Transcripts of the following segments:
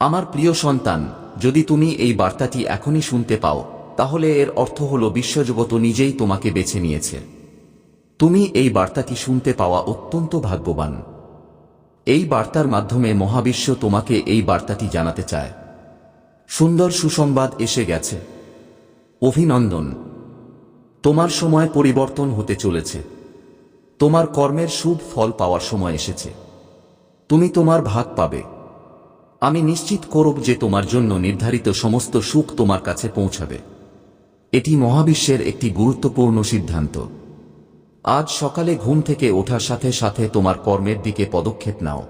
আমার প্রিয় সন্তান, যদি তুমি এই বার্তাটি এখনই শুনতে পাও, তাহলে এর অর্থ হল বিশ্বজগত নিজেই তোমাকে বেছে নিয়েছে। তুমি এই বার্তাটি শুনতে পাওয়া অত্যন্ত ভাগ্যবান। এই বার্তার মাধ্যমে মহাবিশ্ব তোমাকে এই বার্তাটি জানাতে চায়। সুন্দর সুসংবাদ এসে গেছে। অভিনন্দন। তোমার সময় পরিবর্তন হতে চলেছে। তোমার কর্মের শুভ ফল পাওয়ার সময় এসেছে। তুমি তোমার ভাগ পাবে। আমি নিশ্চিত করব যে তোমার জন্য নির্ধারিত সমস্ত সুখ তোমার কাছে পৌঁছাবে। এটি মহাবিশ্বের একটি গুরুত্বপূর্ণ সিদ্ধান্ত। আজ সকালে ঘুম থেকে ওঠার সাথে সাথে তোমার কর্মের দিকে পদক্ষেপ নাও।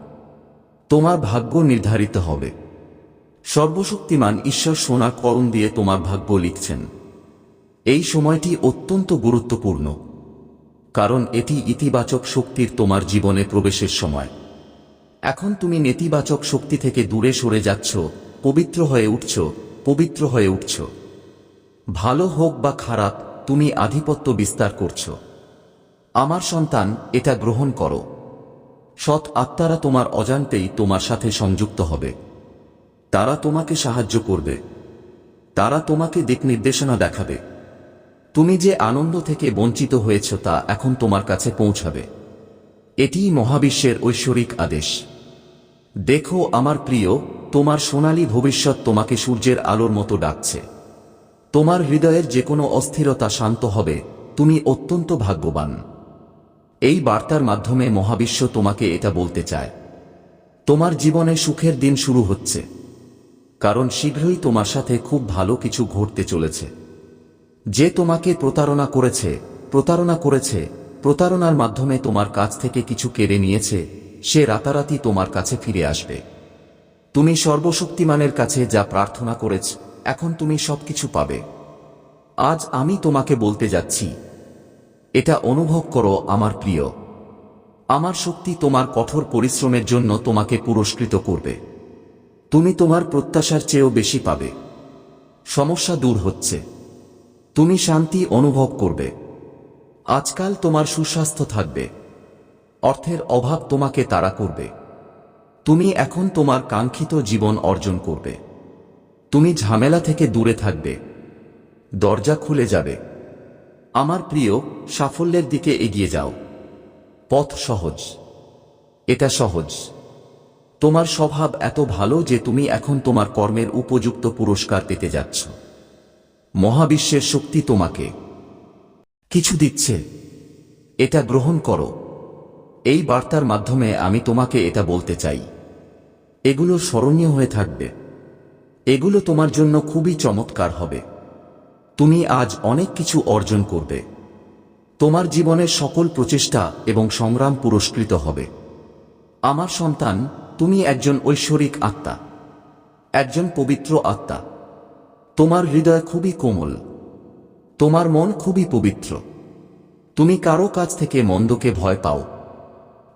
তোমার ভাগ্য নির্ধারিত হবে। সর্বশক্তিমান ঈশ্বর সোনার করণ দিয়ে তোমার ভাগ্য লিখছেন। এই সময়টি অত্যন্ত গুরুত্বপূর্ণ। কারণ এটি ইতিবাচক শক্তির তোমার জীবনে প্রবেশের সময়। এখন তুমি নেতিবাচক শক্তি থেকে দূরে সরে যাচ্ছ, পবিত্র হয়ে উঠছ, পবিত্র হয়ে উঠছ। ভালো হোক বা খারাপ, তুমি আধিপত্য বিস্তার করছ। আমার সন্তান, এটা গ্রহণ করো। সৎ আত্মারা তোমার অজান্তেই তোমার সাথে সংযুক্ত হবে। তারা তোমাকে সাহায্য করবে। তারা তোমাকে দিক নির্দেশনা দেখাবে। তুমি যে আনন্দ থেকে বঞ্চিত হয়েছ তা এখন তোমার কাছে পৌঁছাবে। এটিই মহাবিশ্বের ঐশ্বরিক আদেশ। দেখো আমার প্রিয়, তোমার সোনালী ভবিষ্যৎ তোমাকে সূর্যের আলোর মতো ডাকছে। তোমার হৃদয়ের যে কোনো অস্থিরতা শান্ত হবে, তুমি অত্যন্ত ভাগ্যবান। এই বার্তার মাধ্যমে মহাবিশ্ব তোমাকে এটা বলতে চায়। তোমার জীবনে সুখের দিন শুরু হচ্ছে। কারণ শীঘ্রই তোমার সাথে খুব ভালো কিছু ঘটতে চলেছে। যে তোমাকে প্রতারণা করেছে প্রতারণা করেছে, প্রতারণার মাধ্যমে তোমার কাছ থেকে কিছু কেড়ে নিয়েছে সে রাতারাতি তোমার কাছে ফিরে আসবে। তুমি সর্বশক্তিমানের কাছে যা প্রার্থনা করেছ, এখন তুমি সবকিছু পাবে। আজ আমি তোমাকে বলতে যাচ্ছি, এটা অনুভব করো আমার প্রিয়। আমার শক্তি তোমার কঠোর পরিশ্রমের জন্য তোমাকে পুরস্কৃত করবে। তুমি তোমার প্রত্যাশার চেয়েও বেশি পাবে। সমস্যা দূর হচ্ছে। তুমি শান্তি অনুভব করবে। আজকাল তোমার সুস্বাস্থ্য থাকবে। অর্থের অভাব তোমাকে তাড়া করবে। তুমি এখন তোমার কাঙ্ক্ষিত জীবন অর্জন করবে। তুমি ঝামেলা থেকে দূরে থাকবে। দরজা খুলে যাবে। আমার প্রিয়, সাফল্যের দিকে এগিয়ে যাও। পথ সহজ। এটা সহজ। তোমার স্বভাব এত ভালো যে তুমি এখন তোমার কর্মের উপযুক্ত পুরস্কার পেতে যাচ্ছ। মহাবিশ্বের শক্তি তোমাকে। কিছু দিচ্ছে। এটা গ্রহণ করো। এই বার্তার মাধ্যমে আমি তোমাকে এটা বলতে চাই। এগুলো স্মরণীয় হয়ে থাকবে। এগুলো তোমার জন্য খুবই চমৎকার হবে। তুমি আজ অনেক কিছু অর্জন করবে। তোমার জীবনের সকল প্রচেষ্টা এবং সংগ্রাম পুরস্কৃত হবে। আমার সন্তান, তুমি একজন ঐশ্বরিক আত্মা। একজন পবিত্র আত্মা। তোমার হৃদয় খুবই কোমল। তোমার মন খুবই পবিত্র। তুমি কারও কাছ থেকে মন্দকে ভয় পাও।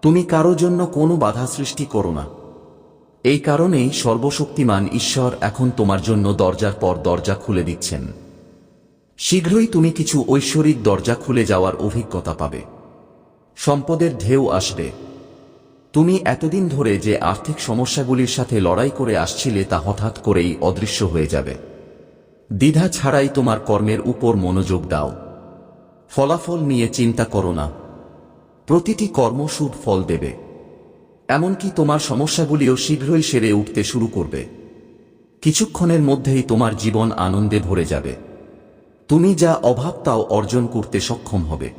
তুমি কারও জন্য কোনো বাধা সৃষ্টি করো না। এই কারণেই সর্বশক্তিমান ঈশ্বর এখন তোমার জন্য দরজার পর দরজা খুলে দিচ্ছেন। শীঘ্রই তুমি কিছু ঐশ্বরিক দরজা খুলে যাওয়ার অভিজ্ঞতা পাবে। সম্পদের ঢেউ আসবে। তুমি এতদিন ধরে যে আর্থিক সমস্যাগুলির সাথে লড়াই করে আসছিলে তা হঠাৎ করেই অদৃশ্য হয়ে যাবে। দ্বিধা ছাড়াই তোমার কর্মের উপর মনোযোগ দাও। ফলাফল নিয়ে চিন্তা করো না। প্রতিটি কর্ম শুভ ফল দেবে। এমনকি তোমার সমস্যাগুলিও শীঘ্রই সেরে উঠতে শুরু করবে। কিছুক্ষণের মধ্যেই তোমার জীবন আনন্দে ভরে যাবে। তুমি যা অভাব তাও অর্জন করতে সক্ষম হবে।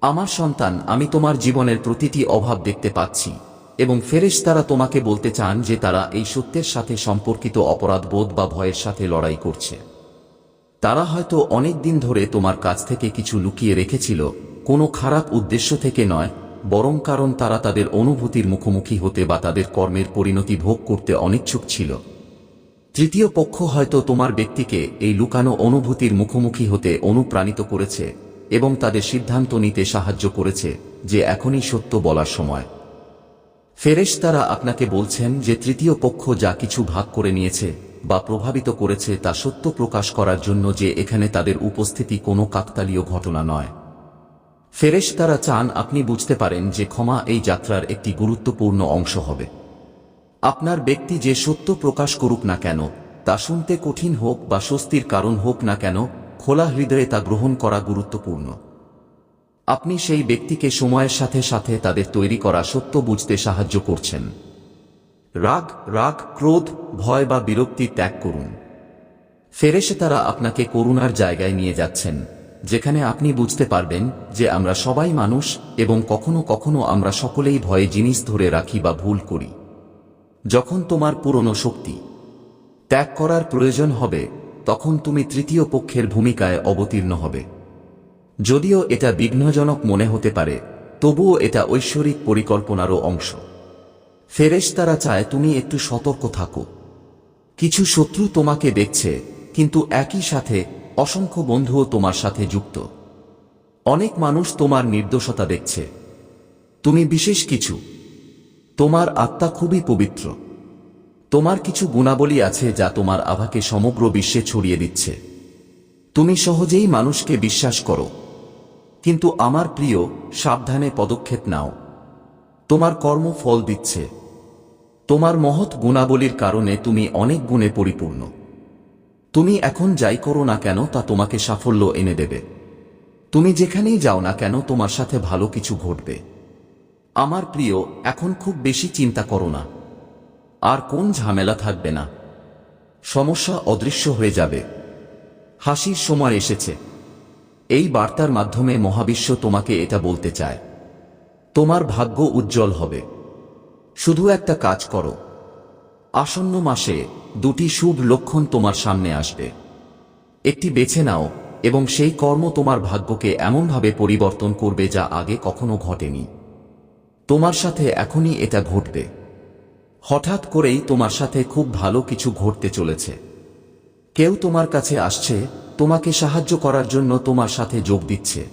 আমার সন্তান, আমি তোমার জীবনের প্রতিটি অভাব দেখতে পাচ্ছি এবং ফেরেশ তারা তোমাকে বলতে চান যে তারা এই সত্যের সাথে সম্পর্কিত অপরাধবোধ বা ভয়ের সাথে লড়াই করছে। তারা হয়তো অনেক দিন ধরে তোমার কাছ থেকে কিছু লুকিয়ে রেখেছিল কোনো খারাপ উদ্দেশ্য থেকে নয়, বরং কারণ তারা তাদের অনুভূতির মুখোমুখি হতে বা তাদের কর্মের পরিণতি ভোগ করতে অনিচ্ছুক ছিল। তৃতীয় পক্ষ হয়তো তোমার ব্যক্তিকে এই লুকানো অনুভূতির মুখোমুখি হতে অনুপ্রাণিত করেছে এবং তাদের সিদ্ধান্ত নিতে সাহায্য করেছে যে এখনই সত্য বলার সময়। ফেরেশ তারা আপনাকে বলছেন যে তৃতীয় পক্ষ যা কিছু ভাগ করে নিয়েছে বা প্রভাবিত করেছে তা সত্য প্রকাশ করার জন্য যে এখানে তাদের উপস্থিতি কোনো কাকতালীয় ঘটনা নয়। ফেরেশ তারা চান আপনি বুঝতে পারেন যে ক্ষমা এই যাত্রার একটি গুরুত্বপূর্ণ অংশ হবে। আপনার ব্যক্তি যে সত্য প্রকাশ করুক না কেন, তা শুনতে কঠিন হোক বা স্বস্তির কারণ হোক না কেন, খোলা হৃদয়ে তা গ্রহণ করা গুরুত্বপূর্ণ। আপনি সেই ব্যক্তিকে সময়ের সাথে সাথে তাদের তৈরি করা সত্য বুঝতে সাহায্য করছেন। রাগ রাগ, ক্রোধ, ভয় বা বিরক্তি ত্যাগ করুন। ফেরেশে তারা আপনাকে করুণার জায়গায় নিয়ে যাচ্ছেন। যেখানে আপনি বুঝতে পারবেন যে আমরা সবাই মানুষ এবং কখনো কখনো আমরা সকলেই ভয়ে জিনিস ধরে রাখি বা ভুল করি। যখন তোমার পুরনো শক্তি ত্যাগ করার প্রয়োজন হবে, তখন তুমি তৃতীয় পক্ষের ভূমিকায় অবতীর্ণ হবে। যদিও এটা বিঘ্নজনক মনে হতে পারে, তবুও এটা ঐশ্বরিক পরিকল্পনারও অংশ। ফেরেশ তারা চায় তুমি একটু সতর্ক থাকো। কিছু শত্রু তোমাকে দেখছে, কিন্তু একই সাথে অসংখ্য বন্ধুও তোমার সাথে যুক্ত। অনেক মানুষ তোমার নির্দোষতা দেখছে। তুমি বিশেষ কিছু। তোমার আত্মা খুবই পবিত্র। তোমার কিছু গুণাবলী আছে যা তোমার আভাকে সমগ্র বিশ্বে ছড়িয়ে দিচ্ছে। তুমি সহজেই মানুষকে বিশ্বাস করো। কিন্তু আমার প্রিয়, সাবধানে পদক্ষেপ নাও। তোমার কর্ম ফল দিচ্ছে। তোমার মহৎ গুণাবলীর কারণে তুমি অনেক গুণে পরিপূর্ণ। তুমি এখন যাই করো না কেন, তা তোমাকে সাফল্য এনে দেবে। তুমি যেখানেই যাও না কেন, তোমার সাথে ভালো কিছু ঘটবে। আমার প্রিয়, এখন খুব বেশি চিন্তা করো না। আর কোন ঝামেলা থাকবে না। সমস্যা অদৃশ্য হয়ে যাবে। হাসির সময় এসেছে। এই বার্তার মাধ্যমে মহাবিশ্ব তোমাকে এটা বলতে চায়। তোমার ভাগ্য উজ্জ্বল হবে। শুধু একটা কাজ করো। আসন্ন মাসে দুটি শুভ লক্ষণ তোমার সামনে আসবে। একটি বেছে নাও, এবং সেই কর্ম তোমার ভাগ্যকে এমনভাবে পরিবর্তন করবে যা আগে কখনো ঘটেনি। তোমার সাথে এখনই এটা ঘটবে। হঠাৎ করেই তোমার সাথে খুব ভালো কিছু ঘটতে চলেছে। কেউ তোমার কাছে আসছে, তোমাকে সাহায্য করার জন্য তোমার সাথে যোগ দিচ্ছে।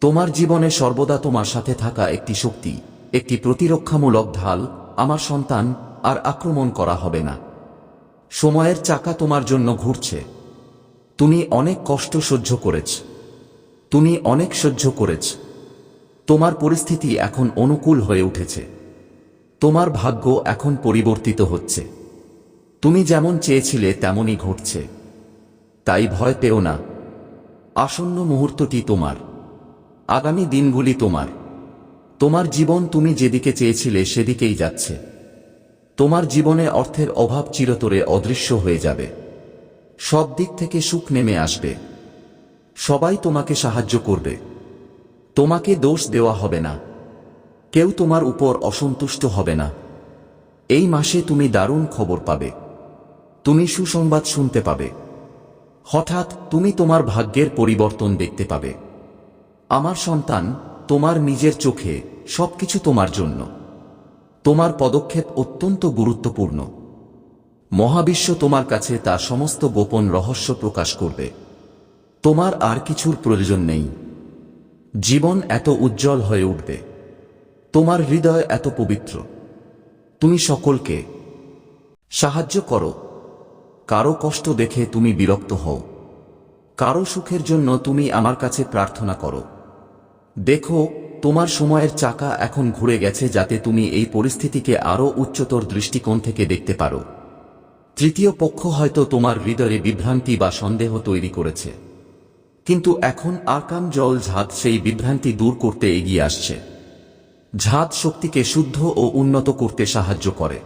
তোমার জীবনে সর্বদা তোমার সাথে থাকা একটি শক্তি, একটি প্রতিরক্ষামূলক ঢাল, আমার সন্তান, আর আক্রমণ করা হবে না। সময়ের চাকা তোমার জন্য ঘুরছে। তুমি অনেক কষ্ট সহ্য করেছ। তুমি অনেক সহ্য করেছ। তোমার পরিস্থিতি এখন অনুকূল হয়ে উঠেছে। তোমার ভাগ্য এখন পরিবর্তিত হচ্ছে। তুমি যেমন চেয়েছিলে তেমনই ঘটছে। তাই ভয় পেও না। আসন্ন মুহূর্তটি তোমার। আগামী দিনগুলি তোমার। তোমার জীবন তুমি যেদিকে চেয়েছিলে সেদিকেই যাচ্ছে। তোমার জীবনে অর্থের অভাব চিরতরে অদৃশ্য হয়ে যাবে। সব দিক থেকে সুখ নেমে আসবে। সবাই তোমাকে সাহায্য করবে। তোমাকে দোষ দেওয়া হবে না। কেউ তোমার উপর অসন্তুষ্ট হবে না। এই মাসে তুমি দারুণ খবর পাবে। তুমি সুসংবাদ শুনতে পাবে। হঠাৎ তুমি তোমার ভাগ্যের পরিবর্তন দেখতে পাবে। আমার সন্তান, তোমার নিজের চোখে সবকিছু তোমার জন্য। তোমার পদক্ষেপ অত্যন্ত গুরুত্বপূর্ণ। মহাবিশ্ব তোমার কাছে তার সমস্ত গোপন রহস্য প্রকাশ করবে। তোমার আর কিছুর প্রয়োজন নেই। জীবন এত উজ্জ্বল হয়ে উঠবে। তোমার হৃদয় এত পবিত্র। তুমি সকলকে সাহায্য করো। কারও কষ্ট দেখে তুমি বিরক্ত হও। কারও সুখের জন্য তুমি আমার কাছে প্রার্থনা করো। দেখো তোমার সময়ের চাকা এখন ঘুরে গেছে যাতে তুমি এই পরিস্থিতিকে আরও উচ্চতর দৃষ্টিকোণ থেকে দেখতে পারো। তৃতীয় পক্ষ হয়তো তোমার হৃদয়ে বিভ্রান্তি বা সন্দেহ তৈরি করেছে। কিন্তু এখন আকাম জল ঝাঁদ সেই বিভ্রান্তি দূর করতে এগিয়ে আসছে। ঝাঁদ শক্তিকে শুদ্ধ ও উন্নত করতে সাহায্য করে।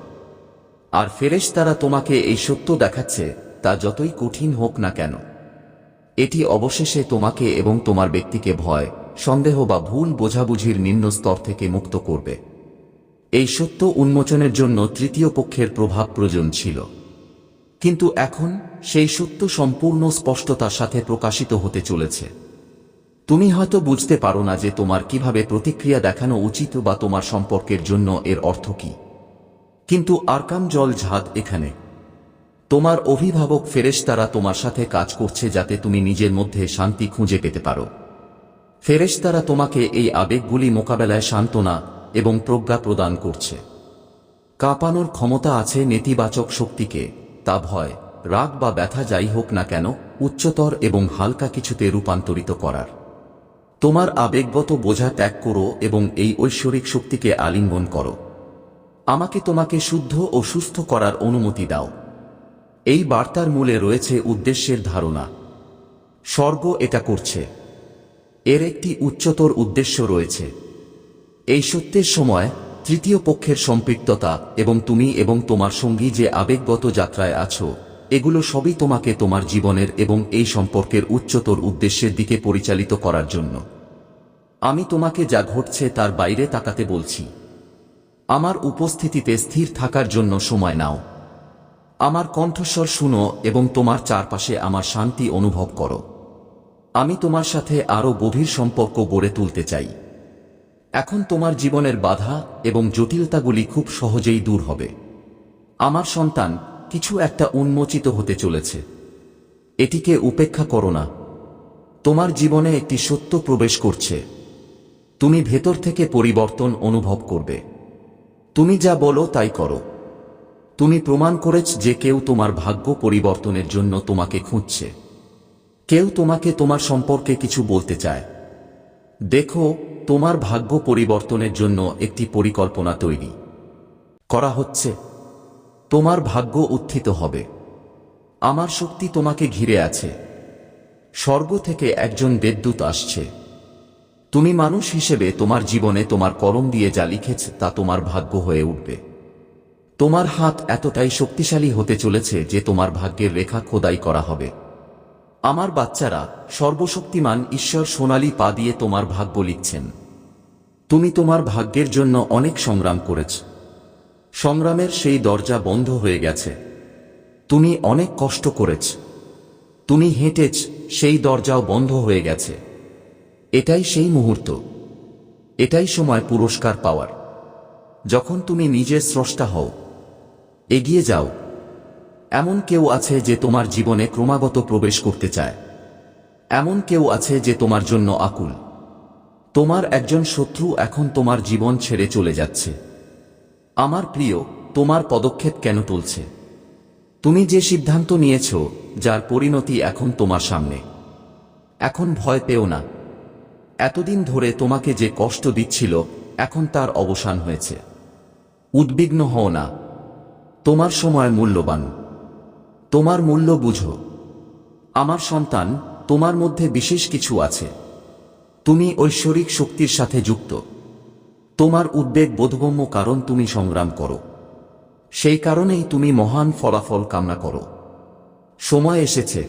আর ফেরেশ তারা তোমাকে এই সত্য দেখাচ্ছে, তা যতই কঠিন হোক না কেন। এটি অবশেষে তোমাকে এবং তোমার ব্যক্তিকে ভয় সন্দেহ বা ভুল বোঝাবুঝির নিম্ন স্তর থেকে মুক্ত করবে। এই সত্য উন্মোচনের জন্য তৃতীয় পক্ষের প্রভাব প্রয়োজন ছিল। কিন্তু এখন সেই সত্য সম্পূর্ণ স্পষ্টতার সাথে প্রকাশিত হতে চলেছে। তুমি হয়তো বুঝতে পারো না যে তোমার কীভাবে প্রতিক্রিয়া দেখানো উচিত বা তোমার সম্পর্কের জন্য এর অর্থ কি। কিন্তু আরকাম জল ঝাদ এখানে। তোমার অভিভাবক ফেরেশতারা তোমার সাথে কাজ করছে যাতে তুমি নিজের মধ্যে শান্তি খুঁজে পেতে পারো। ফেরেশতারা তোমাকে এই আবেগগুলি মোকাবেলায় সান্ত্বনা এবং প্রজ্ঞা প্রদান করছে। কাঁপানোর ক্ষমতা আছে নেতিবাচক শক্তিকে, তা ভয়, রাগ বা ব্যথা যাই হোক না কেন, উচ্চতর এবং হালকা কিছুতে রূপান্তরিত করার। তোমার আবেগগত বোঝা ত্যাগ করো এবং এই ঐশ্বরিক শক্তিকে আলিঙ্গন করো। আমাকে তোমাকে শুদ্ধ ও সুস্থ করার অনুমতি দাও। এই বার্তার মূলে রয়েছে উদ্দেশ্যের ধারণা। স্বর্গ এটা করছে। এর একটি উচ্চতর উদ্দেশ্য রয়েছে। এই সত্যের সময় তৃতীয় পক্ষের সম্পৃক্ততা এবং তুমি এবং তোমার সঙ্গী যে আবেগগত যাত্রায় আছো, এগুলো সবই তোমাকে তোমার জীবনের এবং এই সম্পর্কের উচ্চতর উদ্দেশ্যের দিকে পরিচালিত করার জন্য। আমি তোমাকে যা ঘটছে তার বাইরে তাকাতে বলছি। আমার উপস্থিতিতে স্থির থাকার জন্য সময় নাও। আমার কণ্ঠস্বর শুনো এবং তোমার চারপাশে আমার শান্তি অনুভব করো। আমি তোমার সাথে আরও গভীর সম্পর্ক গড়ে তুলতে চাই। এখন তোমার জীবনের বাধা এবং জটিলতাগুলি খুব সহজেই দূর হবে। আমার সন্তান, কিছু একটা উন্মোচিত হতে চলেছে। এটিকে উপেক্ষা করো না। তোমার জীবনে একটি সত্য প্রবেশ করছে। তুমি ভেতর থেকে পরিবর্তন অনুভব করবে। তুমি যা বলো তাই করো। তুমি প্রমাণ করেছ যে কেউ তোমার ভাগ্য পরিবর্তনের জন্য তোমাকে খুঁজছে। কেউ তোমাকে তোমার সম্পর্কে কিছু বলতে চায়। দেখো, তোমার ভাগ্য পরিবর্তনের জন্য একটি পরিকল্পনা তৈরি। করা হচ্ছে। তোমার ভাগ্য উত্থিত হবে। আমার শক্তি তোমাকে ঘিরে আছে। স্বর্গ থেকে একজন দেবদূত আসছে। তুমি মানুষ হিসেবে তোমার জীবনে তোমার কলম দিয়ে যা লিখেছ তা তোমার ভাগ্য হয়ে উঠবে। তোমার হাত এতটাই শক্তিশালী হতে চলেছে যে তোমার ভাগ্যের রেখা খোদাই করা হবে। আমার বাচ্চারা সর্বশক্তিমান ঈশ্বর সোনালী পা দিয়ে তোমার ভাগ্য লিখছেন। তুমি তোমার ভাগ্যের জন্য অনেক সংগ্রাম করেছ। সংগ্রামের সেই দরজা বন্ধ হয়ে গেছে। তুমি অনেক কষ্ট করেছ। তুমি হেঁটেছ, সেই দরজাও বন্ধ হয়ে গেছে। এটাই সেই মুহূর্ত। এটাই সময় পুরস্কার পাওয়ার। যখন তুমি নিজের স্রষ্টা হও, এগিয়ে যাও এমন কেউ আছে যে তোমার জীবনে ক্রমাগত প্রবেশ করতে চায়। এমন কেউ আছে যে তোমার জন্য আকুল। তোমার একজন শত্রু এখন তোমার জীবন ছেড়ে চলে যাচ্ছে। আমার প্রিয়, তোমার পদক্ষেপ কেন তুলছে? তুমি যে সিদ্ধান্ত নিয়েছ, যার পরিণতি এখন তোমার সামনে। এখন ভয় পেও না। এতদিন ধরে তোমাকে যে কষ্ট দিচ্ছিল, এখন তার অবসান হয়েছে। উদ্বিগ্ন হও না। তোমার সময় মূল্যবান। তোমার মূল্য বুঝো। আমার সন্তান, তোমার মধ্যে বিশেষ কিছু আছে। তুমি ঐশ্বরিক শক্তির সাথে যুক্ত। তোমার উদ্বেগ বোধগম্য কারণ তুমি সংগ্রাম করো। সেই কারণেই তুমি মহান ফলাফল কামনা করো। সময় এসেছে।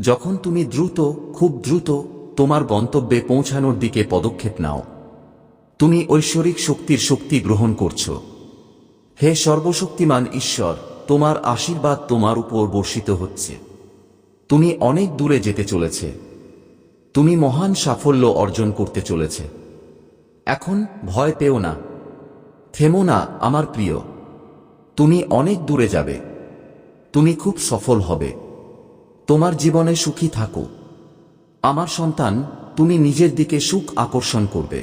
যখন তুমি দ্রুত, খুব দ্রুত, তোমার গন্তব্যে পৌঁছানোর দিকে পদক্ষেপ নাও। তুমি ঐশ্বরিক শক্তির শক্তি গ্রহণ করছ। হে সর্বশক্তিমান ঈশ্বর তোমার আশীর্বাদ তোমার উপর বর্ষিত হচ্ছে। তুমি অনেক দূরে যেতে চলেছে। তুমি মহান সাফল্য অর্জন করতে চলেছে। এখন ভয় পেও না। থেমো না, আমার প্রিয়। তুমি অনেক দূরে যাবে। তুমি খুব সফল হবে। তোমার জীবনে সুখী থাকো। আমার সন্তান, তুমি নিজের দিকে সুখ আকর্ষণ করবে।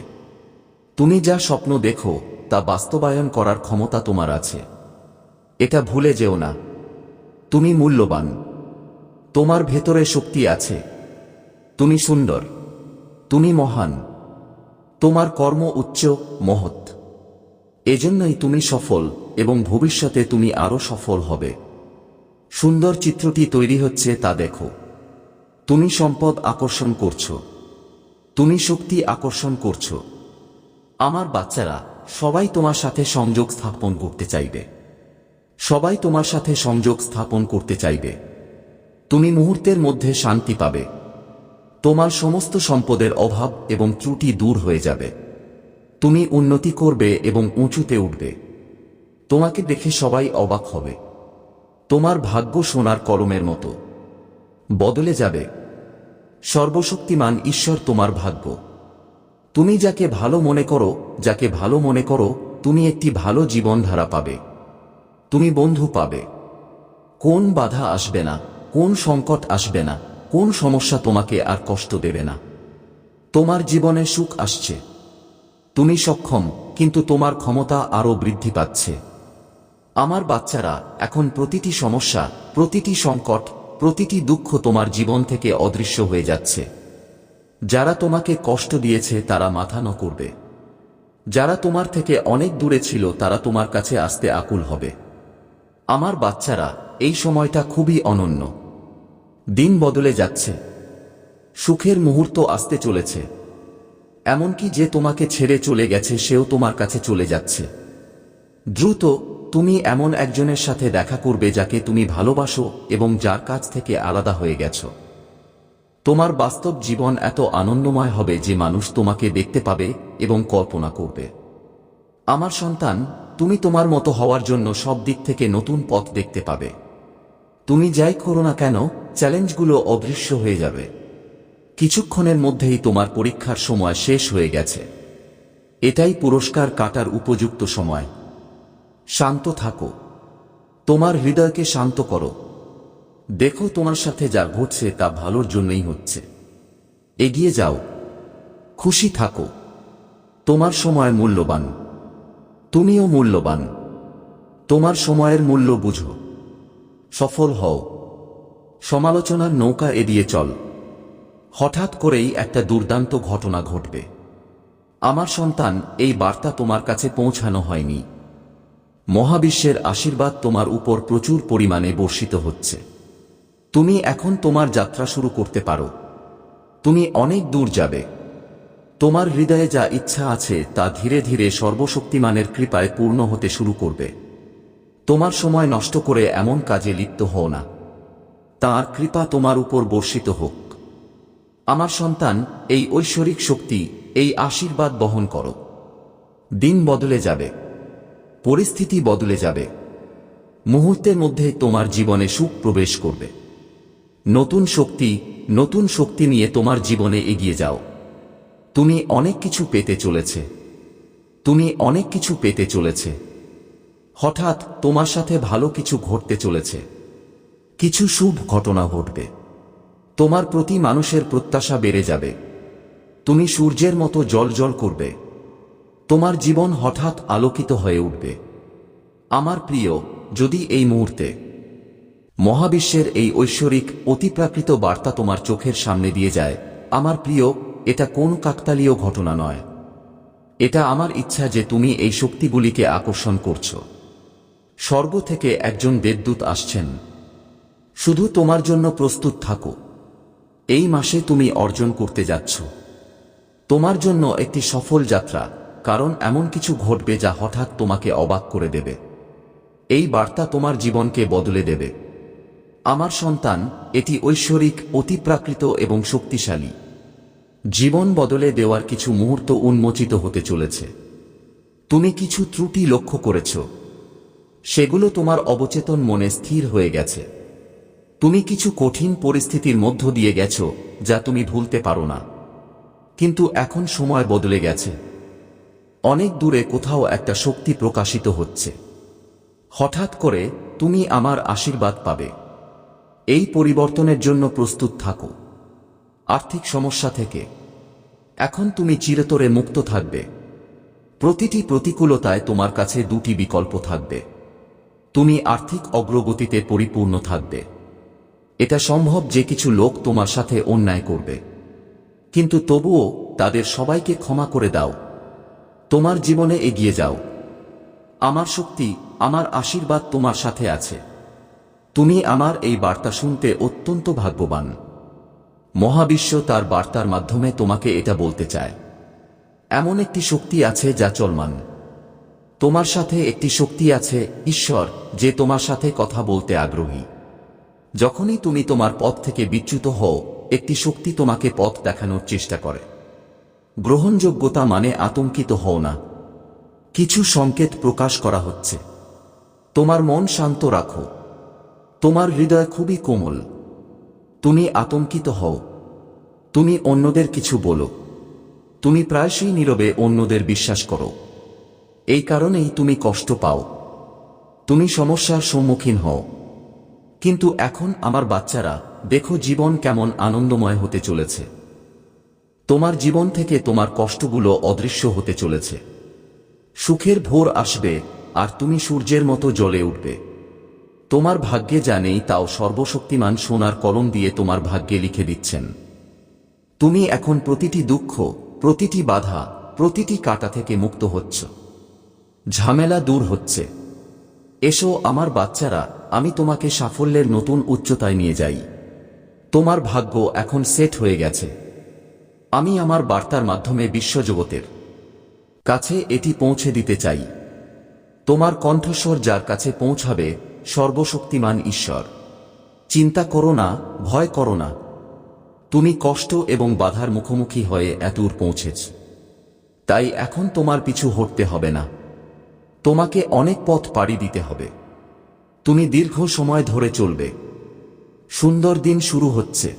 তুমি যা স্বপ্ন দেখো, তা বাস্তবায়ন করার ক্ষমতা তোমার আছে। এটা ভুলে যেও না। তুমি মূল্যবান। তোমার ভেতরে শক্তি আছে। তুমি সুন্দর। তুমি মহান। তোমার কর্ম উচ্চ, মহৎ। এজন্যই তুমি সফল এবং ভবিষ্যতে তুমি আরও সফল হবে। সুন্দর চিত্রটি তৈরি হচ্ছে তা দেখো। তুমি সম্পদ আকর্ষণ করছ। তুমি শক্তি আকর্ষণ করছ। আমার বাচ্চারা, সবাই তোমার সাথে সংযোগ স্থাপন করতে চাইবে। সবাই তোমার সাথে সংযোগ স্থাপন করতে চাইবে। তুমি মুহূর্তের মধ্যে শান্তি পাবে। তোমার সমস্ত সম্পদের অভাব এবং ত্রুটি দূর হয়ে যাবে। তুমি উন্নতি করবে এবং উঁচুতে উঠবে। তোমাকে দেখে সবাই অবাক হবে। তোমার ভাগ্য সোনার কলমের মতো। বদলে যাবে। সর্বশক্তিমান ঈশ্বর তোমার ভাগ্য। তুমি যাকে ভালো মনে করো, যাকে ভালো মনে করো, তুমি একটি ভালো জীবনধারা পাবে। তুমি বন্ধু পাবে। কোন বাধা আসবে না, কোন সংকট আসবে না, কোন সমস্যা তোমাকে আর কষ্ট দেবে না। তোমার জীবনে সুখ আসছে। তুমি সক্ষম, কিন্তু তোমার ক্ষমতা আরও বৃদ্ধি পাচ্ছে। আমার বাচ্চারা, এখন প্রতিটি সমস্যা, প্রতিটি সংকট, প্রতিটি দুঃখ তোমার জীবন থেকে অদৃশ্য হয়ে যাচ্ছে। যারা তোমাকে কষ্ট দিয়েছে, তারা মাথা ন করবে। যারা তোমার থেকে অনেক দূরে ছিল, তারা তোমার কাছে আসতে আকুল হবে। আমার বাচ্চারা এই সময়টা খুবই অনন্য। দিন বদলে যাচ্ছে। সুখের মুহূর্ত আসতে চলেছে। এমনকি যে তোমাকে ছেড়ে চলে গেছে, সেও তোমার কাছে চলে যাচ্ছে। দ্রুত তুমি এমন একজনের সাথে দেখা করবে যাকে তুমি ভালোবাসো এবং যার কাছ থেকে আলাদা হয়ে গেছো। তোমার বাস্তব জীবন এত আনন্দময় হবে যে মানুষ তোমাকে দেখতে পাবে এবং কল্পনা করবে। আমার সন্তান তুমি তোমার মতো হওয়ার জন্য সব দিক থেকে নতুন পথ দেখতে পাবে। তুমি যাই করো না কেন, চ্যালেঞ্জগুলো অদৃশ্য হয়ে যাবে। কিছুক্ষণের মধ্যেই তোমার পরীক্ষার সময় শেষ হয়ে গেছে। এটাই পুরস্কার কাটার উপযুক্ত সময়। শান্ত থাকো। তোমার হৃদয়কে শান্ত করো। দেখো তোমার সাথে যা ঘটছে তা ভালোর জন্যই হচ্ছে। এগিয়ে যাও। খুশি থাকো। তোমার সময় মূল্যবান। তুমিও মূল্যবান। তোমার সময়ের মূল্য বুঝো। সফল হও। সমালোচনার নৌকা এড়িয়ে চল। হঠাৎ করেই একটা দুর্দান্ত ঘটনা ঘটবে। আমার সন্তান, এই বার্তা তোমার কাছে পৌঁছানো হয়নি। মহাবিশ্বের আশীর্বাদ তোমার উপর প্রচুর পরিমাণে বর্ষিত হচ্ছে। তুমি এখন তোমার যাত্রা শুরু করতে পারো। তুমি অনেক দূর যাবে। তোমার হৃদয়ে যা ইচ্ছা আছে তা ধীরে ধীরে সর্বশক্তিমানের কৃপায় পূর্ণ হতে শুরু করবে। তোমার সময় নষ্ট করে এমন কাজে লিপ্ত হও না। তার কৃপা তোমার উপর বর্ষিত হোক। আমার সন্তান, এই ঐশ্বরিক শক্তি, এই আশীর্বাদ বহন করো। দিন বদলে যাবে। পরিস্থিতি বদলে যাবে। মুহূর্তের মধ্যে তোমার জীবনে সুখ প্রবেশ করবে। নতুন শক্তি নতুন শক্তি নিয়ে তোমার জীবনে এগিয়ে যাও। তুমি অনেক কিছু পেতে চলেছে। তুমি অনেক কিছু পেতে চলেছে। হঠাৎ তোমার সাথে ভালো কিছু ঘটতে চলেছে। কিছু শুভ ঘটনা ঘটবে। তোমার প্রতি মানুষের প্রত্যাশা বেড়ে যাবে। তুমি সূর্যের মতো জল জল করবে। তোমার জীবন হঠাৎ আলোকিত হয়ে উঠবে। আমার প্রিয়, যদি এই মুহূর্তে মহাবিশ্বের এই ঐশ্বরিক, অতিপ্রাকৃত বার্তা তোমার চোখের সামনে দিয়ে যায়, আমার প্রিয় এটা কোন কাকতালীয় ঘটনা নয়। এটা আমার ইচ্ছা যে তুমি এই শক্তিগুলিকে আকর্ষণ করছ। স্বর্গ থেকে একজন দেবদূত আসছেন। শুধু তোমার জন্য প্রস্তুত থাকো। এই মাসে তুমি অর্জন করতে যাচ্ছ। তোমার জন্য একটি সফল যাত্রা, কারণ এমন কিছু ঘটবে যা হঠাৎ তোমাকে অবাক করে দেবে। এই বার্তা তোমার জীবনকে বদলে দেবে। আমার সন্তান, এটি ঐশ্বরিক অতিপ্রাকৃত এবং শক্তিশালী। জীবন বদলে দেওয়ার কিছু মুহূর্ত উন্মোচিত হতে চলেছে। তুমি কিছু ত্রুটি লক্ষ্য করেছ। সেগুলো তোমার অবচেতন মনে স্থির হয়ে গেছে। তুমি কিছু কঠিন পরিস্থিতির মধ্য দিয়ে গেছ, যা তুমি ভুলতে পারো না। কিন্তু এখন সময় বদলে গেছে। অনেক দূরে কোথাও একটা শক্তি প্রকাশিত হচ্ছে। হঠাৎ করে তুমি আমার আশীর্বাদ পাবে। এই পরিবর্তনের জন্য প্রস্তুত থাকো। আর্থিক সমস্যা থেকে। এখন তুমি চিরতরে মুক্ত থাকবে। প্রতিটি প্রতিকূলতায় তোমার কাছে দুটি বিকল্প থাকবে। তুমি আর্থিক অগ্রগতিতে পরিপূর্ণ থাকবে। এটা সম্ভব যে কিছু লোক তোমার সাথে অন্যায় করবে। কিন্তু তবুও তাদের সবাইকে ক্ষমা করে দাও। তোমার জীবনে এগিয়ে যাও। আমার শক্তি, আমার আশীর্বাদ তোমার সাথে আছে। তুমি আমার এই বার্তা শুনতে অত্যন্ত ভাগ্যবান। মহাবিশ্ব তার বার্তার মাধ্যমে তোমাকে এটা বলতে চায়। এমন একটি শক্তি আছে যা চলমান। তোমার সাথে একটি শক্তি আছে, ঈশ্বর, যে তোমার সাথে কথা বলতে আগ্রহী। যখনই তুমি তোমার পথ থেকে বিচ্যুত হও, একটি শক্তি তোমাকে পথ দেখানোর চেষ্টা করে। গ্রহণযোগ্যতা মানে আতঙ্কিত হও না। কিছু সংকেত প্রকাশ করা হচ্ছে। তোমার মন শান্ত রাখো। তোমার হৃদয় খুবই কোমল। তুমি আতঙ্কিত হও। তুমি অন্যদের কিছু বলো। তুমি প্রায়শই নীরবে অন্যদের বিশ্বাস করো। এই কারণেই তুমি কষ্ট পাও। তুমি সমস্যার সম্মুখীন হও। কিন্তু এখন আমার বাচ্চারা, দেখো জীবন কেমন আনন্দময় হতে চলেছে। তোমার জীবন থেকে তোমার কষ্টগুলো অদৃশ্য হতে চলেছে। সুখের ভোর আসবে, আর তুমি সূর্যের মতো জ্বলে উঠবে। তোমার ভাগ্যে যা নেই তাও সর্বশক্তিমান সোনার কলম দিয়ে তোমার ভাগ্যে লিখে দিচ্ছেন। তুমি এখন প্রতিটি দুঃখ, প্রতিটি বাধা, প্রতিটি কাটা থেকে মুক্ত হচ্ছ। ঝামেলা দূর হচ্ছে। এসো আমার বাচ্চারা, আমি তোমাকে সাফল্যের নতুন উচ্চতায় নিয়ে যাই। তোমার ভাগ্য এখন সেট হয়ে গেছে। আমি আমার বার্তার মাধ্যমে বিশ্বজগতের কাছে এটি পৌঁছে দিতে চাই। তোমার কণ্ঠস্বর যার কাছে পৌঁছাবে সর্বশক্তিমান ঈশ্বর। চিন্তা করো না, ভয় করো না। তুমি কষ্ট এবং বাধার মুখোমুখি হয়ে এতদূর পৌঁছেছ। তাই এখন তোমার পিছু হটতে হবে না। তোমাকে অনেক পথ পাড়ি দিতে হবে। তুমি দীর্ঘ সময় ধরে চলবে। সুন্দর দিন শুরু হচ্ছে।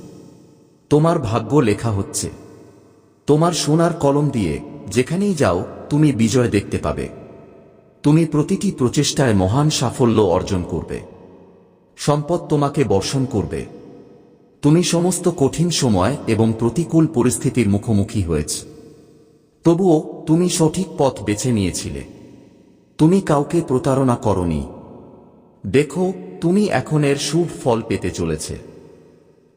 তোমার ভাগ্য লেখা হচ্ছে। তোমার সোনার কলম দিয়ে যেখানেই যাও, তুমি বিজয় দেখতে পাবে। তুমি প্রতিটি প্রচেষ্টায় মহান সাফল্য অর্জন করবে। সম্পদ তোমাকে বর্ষণ করবে। তুমি সমস্ত কঠিন সময় এবং প্রতিকূল পরিস্থিতির মুখোমুখি হয়েছ। তবুও তুমি সঠিক পথ বেছে নিয়েছিলে। তুমি কাউকে প্রতারণা করনি। দেখো, তুমি এখন এর শুভ ফল পেতে চলেছে।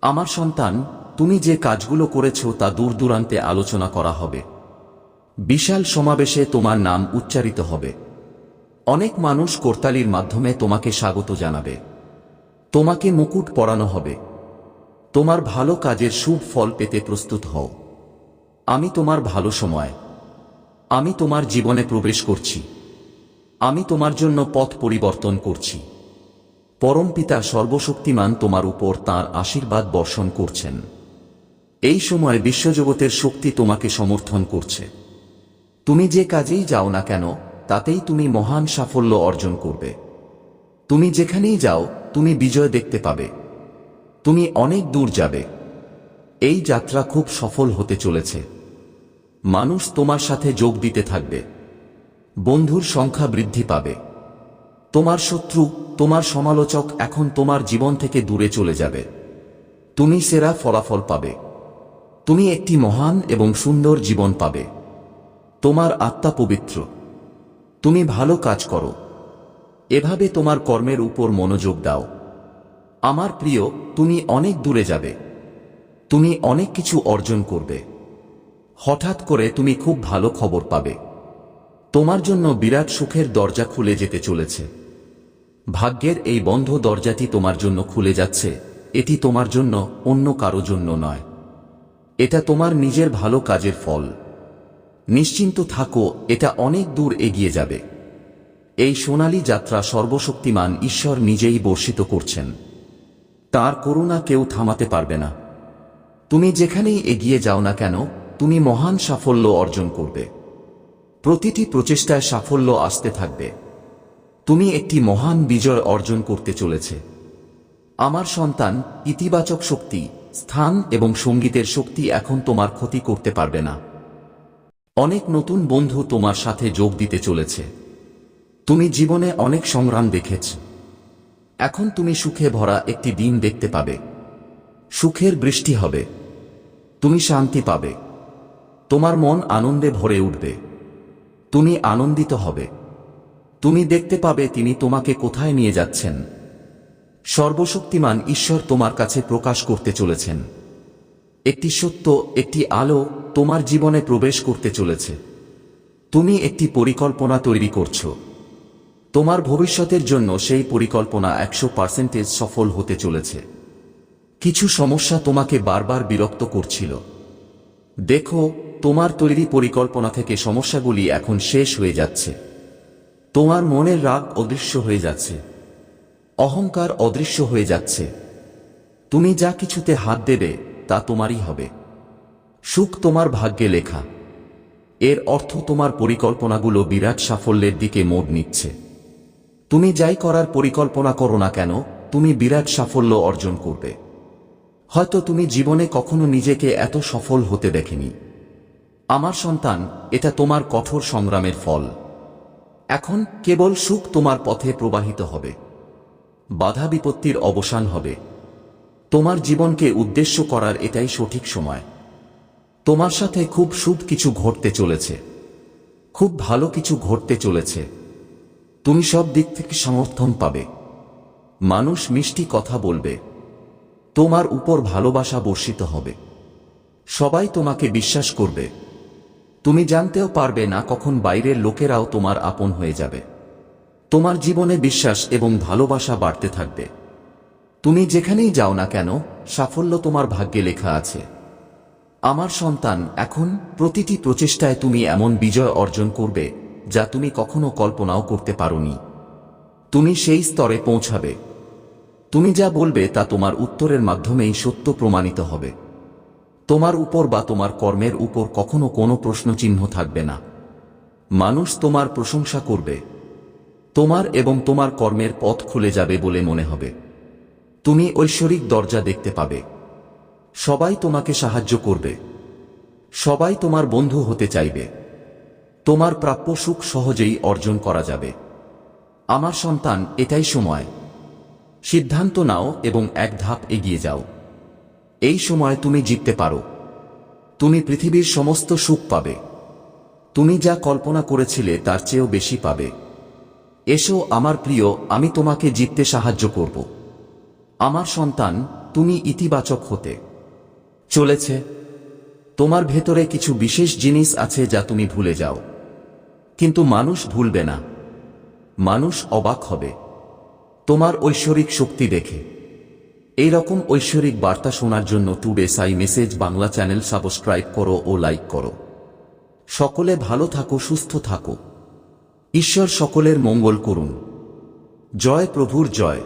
আমার সন্তান, তুমি যে কাজগুলো করেছ তা দূর দূরান্তে আলোচনা করা হবে। বিশাল সমাবেশে তোমার নাম উচ্চারিত হবে। অনেক মানুষ করতালির মাধ্যমে তোমাকে স্বাগত জানাবে। তোমাকে মুকুট পরানো হবে। তোমার ভালো কাজের শুভ ফল পেতে প্রস্তুত হও। আমি তোমার ভালো সময়। আমি তোমার জীবনে প্রবেশ করছি। আমি তোমার জন্য পথ পরিবর্তন করছি। পরমপিতা সর্বশক্তিমান তোমার উপর তার আশীর্বাদ বর্ষণ করছেন। এই সময় বিশ্বজগতের শক্তি তোমাকে সমর্থন করছে। তুমি যে কাজেই যাও না কেন তাতেই তুমি মহান সাফল্য অর্জন করবে। তুমি যেখানেই যাও, তুমি বিজয় দেখতে পাবে। তুমি অনেক দূর যাবে। এই যাত্রা খুব সফল হতে চলেছে। মানুষ তোমার সাথে যোগ দিতে থাকবে। বন্ধুর সংখ্যা বৃদ্ধি পাবে। তোমার শত্রু, তোমার সমালোচক এখন তোমার জীবন থেকে দূরে চলে যাবে। তুমি সেরা ফলাফল পাবে। তুমি একটি মহান এবং সুন্দর জীবন পাবে। তোমার আত্মা পবিত্র। তুমি ভালো কাজ করো। এভাবে তোমার কর্মের উপর মনোযোগ দাও। আমার প্রিয়, তুমি অনেক দূরে যাবে। তুমি অনেক কিছু অর্জন করবে। হঠাৎ করে তুমি খুব ভালো খবর পাবে। তোমার জন্য বিরাট সুখের দরজা খুলে যেতে চলেছে। ভাগ্যের এই বন্ধ দরজাটি তোমার জন্য খুলে যাচ্ছে। এটি তোমার জন্য অন্য কারও জন্য নয়। এটা তোমার নিজের ভালো কাজের ফল। নিশ্চিন্ত থাকো, এটা অনেক দূর এগিয়ে যাবে। এই সোনালী যাত্রা সর্বশক্তিমান ঈশ্বর নিজেই বর্ষিত করছেন। তার করুণা কেউ থামাতে পারবে না। তুমি যেখানেই এগিয়ে যাও না কেন, তুমি মহান সাফল্য অর্জন করবে। প্রতিটি প্রচেষ্টায় সাফল্য আসতে থাকবে। তুমি একটি মহান বিজয় অর্জন করতে চলেছে। আমার সন্তান, ইতিবাচক শক্তি, স্থান এবং সঙ্গীতের শক্তি এখন তোমার ক্ষতি করতে পারবে না। অনেক নতুন বন্ধু তোমার সাথে যোগ দিতে চলেছে। তুমি জীবনে অনেক সংগ্রাম দেখেছ। এখন তুমি সুখে ভরা একটি দিন দেখতে পাবে। সুখের বৃষ্টি হবে। তুমি শান্তি পাবে। তোমার মন আনন্দে ভরে উঠবে। তুমি আনন্দিত হবে। তুমি দেখতে পাবে তিনি তোমাকে কোথায় নিয়ে যাচ্ছেন। সর্বশক্তিমান ঈশ্বর তোমার কাছে প্রকাশ করতে চলেছেন। একটি সত্য, একটি আলো তোমার জীবনে প্রবেশ করতে চলেছে। তুমি একটি পরিকল্পনা তৈরি করছ। তোমার ভবিষ্যতের জন্য সেই পরিকল্পনা একশো পার্সেন্টেজ সফল হতে চলেছে। কিছু সমস্যা তোমাকে বারবার বিরক্ত করছিল। দেখো, তোমার তৈরি পরিকল্পনা থেকে সমস্যাগুলি এখন শেষ হয়ে যাচ্ছে। তোমার মনের রাগ অদৃশ্য হয়ে যাচ্ছে। অহংকার অদৃশ্য হয়ে যাচ্ছে। তুমি যা কিছুতে হাত দেবে তা তোমারই হবে। সুখ তোমার ভাগ্যে লেখা। এর অর্থ তোমার পরিকল্পনাগুলো বিরাট সাফল্যের দিকে মোড় নিচ্ছে। তুমি যাই করার পরিকল্পনা করো না কেন, তুমি বিরাট সাফল্য অর্জন করবে। হয়তো তুমি জীবনে কখনো নিজেকে এত সফল হতে দেখেনি। আমার সন্তান, এটা তোমার কঠোর সংগ্রামের ফল। এখন কেবল সুখ তোমার পথে প্রবাহিত হবে। বাধা বিপত্তির অবসান হবে। তোমার জীবনকে উদ্দেশ্য করার এটাই সঠিক সময়। তোমার সাথে খুব শুভ কিছু ঘটতে চলেছে। খুব ভালো কিছু ঘটতে চলেছে। তুমি সব দিক থেকে সমর্থন পাবে। মানুষ মিষ্টি কথা বলবে। তোমার উপর ভালোবাসা বর্ষিত হবে। সবাই তোমাকে বিশ্বাস করবে। তুমি জানতেও পারবে না কখন বাইরের লোকেরাও তোমার আপন হয়ে যাবে। তোমার জীবনে বিশ্বাস এবং ভালোবাসা বাড়তে থাকবে। তুমি যেখানেই যাও না কেন, সাফল্য তোমার ভাগ্যে লেখা আছে। আমার সন্তান, এখন প্রতিটি প্রচেষ্টায় তুমি এমন বিজয় অর্জন করবে, যা তুমি কখনো কল্পনাও করতে পারোনি। তুমি সেই স্তরে পৌঁছাবে। তুমি যা বলবে তা তোমার উত্তরের মাধ্যমেই সত্য প্রমাণিত হবে। তোমার উপর বা তোমার কর্মের উপর কখনো কোনো প্রশ্নচিহ্ন থাকবে না। মানুষ তোমার প্রশংসা করবে। তোমার এবং তোমার কর্মের পথ খুলে যাবে বলে মনে হবে। তুমি ঐশ্বরিক দরজা দেখতে পাবে। সবাই তোমাকে সাহায্য করবে। সবাই তোমার বন্ধু হতে চাইবে। তোমার প্রাপ্য সুখ সহজেই অর্জন করা যাবে। আমার সন্তান, এটাই সময়। সিদ্ধান্ত নাও এবং এক ধাপ এগিয়ে যাও। এই সময় তুমি জিততে পারো। তুমি পৃথিবীর সমস্ত সুখ পাবে। তুমি যা কল্পনা করেছিলে তার চেয়েও বেশি পাবে। এসো, আমার প্রিয়, আমি তোমাকে জিততে সাহায্য করব। আমার সন্তান, তুমি ইতিবাচক হতে। চলেছে, তোমার ভেতরে কিছু বিশেষ জিনিস আছে যা তুমি ভুলে যাও। কিন্তু মানুষ ভুলবে না। মানুষ অবাক হবে। তোমার ঐশ্বরিক শক্তি দেখে। এই রকম ঐশ্বরিক বার্তা শোনার জন্য টুডে সাই মেসেজ বাংলা চ্যানেল সাবস্ক্রাইব করো ও লাইক করো। সকলে ভালো থাকো, সুস্থ থাকো। ঈশ্বর সকলের মঙ্গল করুন। জয় প্রভুর জয়।